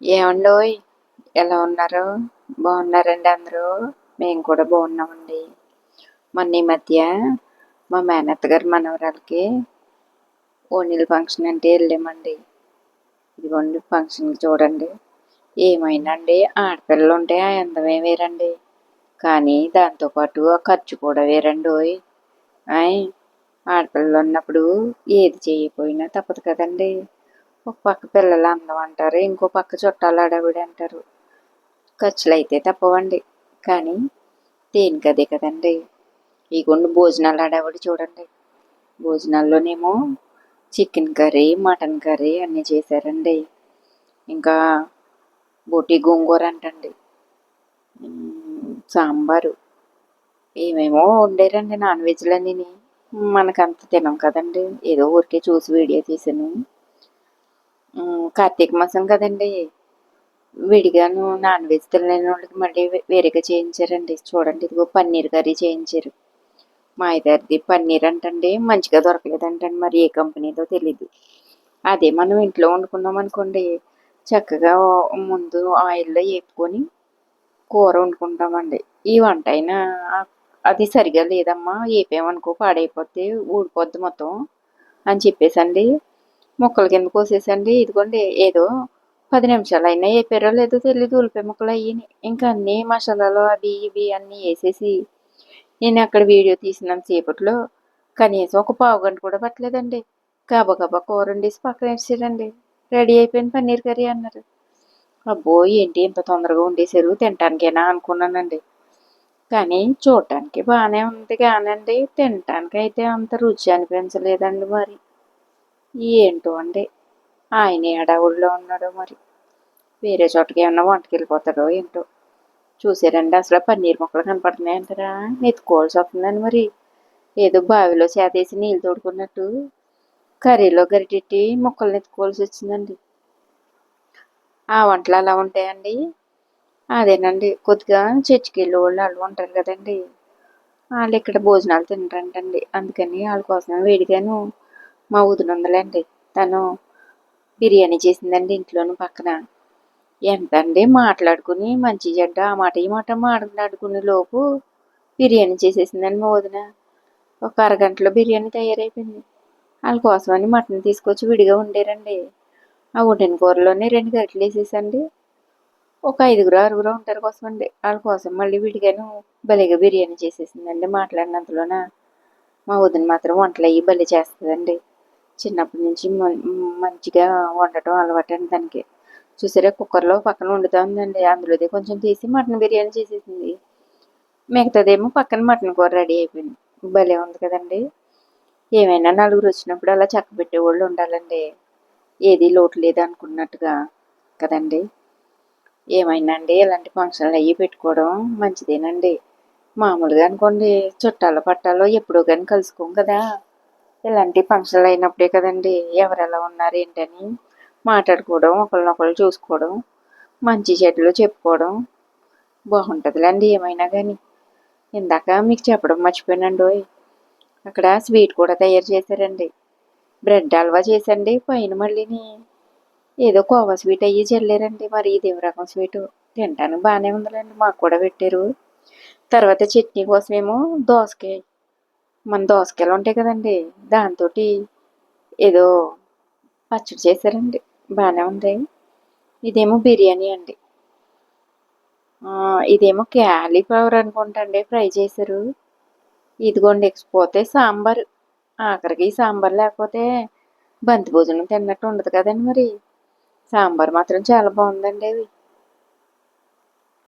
ఏమండోయ్ ఎలా ఉన్నారు? బాగున్నారండి అందరూ? మేము కూడా బాగున్నామండి. మొన్న ఈ మధ్య మా మేనత్త గారి మనవరాలకి ఓణీల ఫంక్షన్ అంటే వెళ్ళామండి. ఇదిగోండి ఫంక్షన్ చూడండి. ఏమైనా అండి? ఆడపిల్లలు ఉంటే ఆ అందమే వేరండి. కానీ దాంతోపాటు ఆ ఖర్చు కూడా వేరండి ఓయ్. ఆయ్ ఆడపిల్లలు ఉన్నప్పుడు ఏది చేయకపోయినా తప్పదు కదండి. ఒక పక్క పిల్లలు అందం అంటారు ఇంకో పక్క చుట్టాలు అడవిడి అంటారు. ఖర్చులు అయితే తప్పవండి కానీ దేనికి అదే కదండి? ఈ కొన్ని భోజనాలు అడవిడి చూడండి. భోజనాల్లోనేమో చికెన్ కర్రీ మటన్ కర్రీ అన్నీ చేశారండి. ఇంకా బోటి గోంగూర అంటండి. సాంబారు. ఏమేమో వండారండి నాన్ వెజ్లన్నీ మనకంత తినం కదండి. ఏదో ఊరికే చూసి వీడియో తీసాను. కార్తీక మాసం కదండి. విడిగాను నాన్ వెజ్ తినలేని వాళ్ళకి మళ్ళీ వేరేగా చేయించారండి. చూడండి ఇదిగో పన్నీర్ కర్రీ చేయించారు. మా ఇద్దరిది పన్నీర్ అంటండి మంచిగా దొరకలేదంటండి మరి ఏ కంపెనీదో తెలీదు. అదే మనం ఇంట్లో వండుకున్నాం అనుకోండి చక్కగా ముందు ఆయిల్లో వేపుకొని కూర వండుకుంటామండి. ఈ వంట అయినా అది సరిగా లేదమ్మా వేపేమనుకో పాడైపోతే ఊడిపోద్ది మొత్తం అని చెప్పేసండి. ముక్కల కింద కోసేసండి. ఇదిగోండి ఏదో పది నిమిషాలు అయినా వేపారో లేదో తెలియదు ఉల్లిపాయ ముక్కలు అయ్యి ఇంకా అన్ని మసాలాలు అవి ఇవి అన్నీ వేసేసి నేను అక్కడ వీడియో తీసినంత సేపట్లో. కనీసం ఒక పావు గంట కూడా పట్టలేదండి. గబగబా కూర వండేసి పక్కన వేసారండి రెడీ అయిపోయింది పన్నీర్ కర్రీ అన్నారు. అబ్బో ఏంటి ఇంత తొందరగా వండేసారు తినటానికైనా అనుకున్నానండి. కానీ చూడటానికి బాగానే ఉంది కానండి. తినటానికి అయితే అంత రుచి అనిపించలేదండి మరి. ఏంటో అండి. ఆయన ఏడావుల్లో ఉన్నాడో మరి. వేరే చోటకి ఏమన్నా వంటకి వెళ్ళిపోతాడో ఏంటో. చూసారండి అసలు పన్నీర్ మొక్కలు కనపడుతున్నాయి అంటారా ఎత్తుకోవాల్సి వస్తుందని మరి. ఏదో బావిలో చేతేసి నీళ్ళు తోడుకున్నట్టు కర్రీలో గరిటెట్టి మొక్కల్ని ఎత్తుకోవాల్సి వచ్చిందండి ఆ వంటలు అలా ఉంటాయండి. అదేనండి కొద్దిగా చర్చికి వెళ్ళే వాళ్ళు వాళ్ళు ఉంటారు కదండి. వాళ్ళు ఇక్కడ భోజనాలు తింటారంటండి అందుకని వాళ్ళ కోసం వేడిగాను మా వదినుందలేండి తను బిర్యానీ చేసిందండి ఇంట్లోను పక్కన. ఎంత అండి మాట్లాడుకుని మంచి చెడ్డ ఆ మాట ఈ మాట మాట్లాడుకునే లోపు బిర్యానీ చేసేసిందండి మా వదిన. ఒక అరగంటలో బిర్యానీ తయారైపోయింది. వాళ్ళ కోసమని మటన్ తీసుకొచ్చి విడిగా ఉండేరండి ఆ వండిన కూరలోనే రెండు గరిటలు వేసేసండి. ఒక ఐదుగురు ఆరుగురు ఉంటారు కోసం అండి వాళ్ళ కోసం మళ్ళీ విడిగాను భలేగా బిర్యానీ చేసేసిందండి మాట్లాడినంతలోన. మా వదిన మాత్రం వంటలు అయ్యి భలే చేస్తుందండి. చిన్నప్పటి నుంచి మంచిగా వండటం అలవాటండి దానికి చూసారా కుక్కర్లో పక్కన వండుతూ ఉందండి. అందులోదే కొంచెం తీసి మటన్ బిర్యానీ చేసేసింది. మిగతాదేమో పక్కన మటన్ కూర రెడీ అయిపోయింది. భలే ఉంది కదండి. ఏమైనా నలుగురు వచ్చినప్పుడు అలా చక్క పెట్టేవాళ్ళు ఉండాలండి. ఏది లోటు లేదు అనుకున్నట్టుగా కదండి. ఏమైనా అండి ఇలాంటి ఫంక్షన్లు అయ్యి పెట్టుకోవడం మంచిదేనండి. మామూలుగా అనుకోండి చుట్టాలు పట్టాలో ఎప్పుడో కానీ కలుసుకోం కదా. ఇలాంటి ఫంక్షన్లు అయినప్పుడే కదండి ఎవరు ఎలా ఉన్నారు ఏంటని మాట్లాడుకోవడం ఒకళ్ళనొకళ్ళు చూసుకోవడం మంచి చెడ్డలు చెప్పుకోవడం బాగుంటుందిలేండి ఏమైనా కానీ ఇందాక మీకు చెప్పడం మర్చిపోయానండి అక్కడ స్వీట్ కూడా తయారు చేశారండి. బ్రెడ్ హల్వా చేసండి పైన మళ్ళీని ఏదో కోవా స్వీట్ అయ్యి చల్లారండి మరి ఇది రకం స్వీటు? తింటానికి బాగానే ఉందిలేండి మాకు కూడా పెట్టారు. తర్వాత చట్నీ కోసమేమో దోసకాయ మన దోసకాయలు ఉంటాయి కదండి. దాంతో ఏదో పచ్చడి చేశారండి. బాగానే ఉంటాయి ఇదేమో బిర్యానీ అండి. ఇదేమో క్యాలీఫ్లవర్ అనుకుంటండి ఫ్రై చేశారు. ఇదిగోండి ఎక్కిపోతే సాంబార్. ఆఖరికి సాంబార్ లేకపోతే బంతి భోజనం తిన్నట్టు ఉండదు కదండి మరి. సాంబార్ మాత్రం చాలా బాగుందండి అది.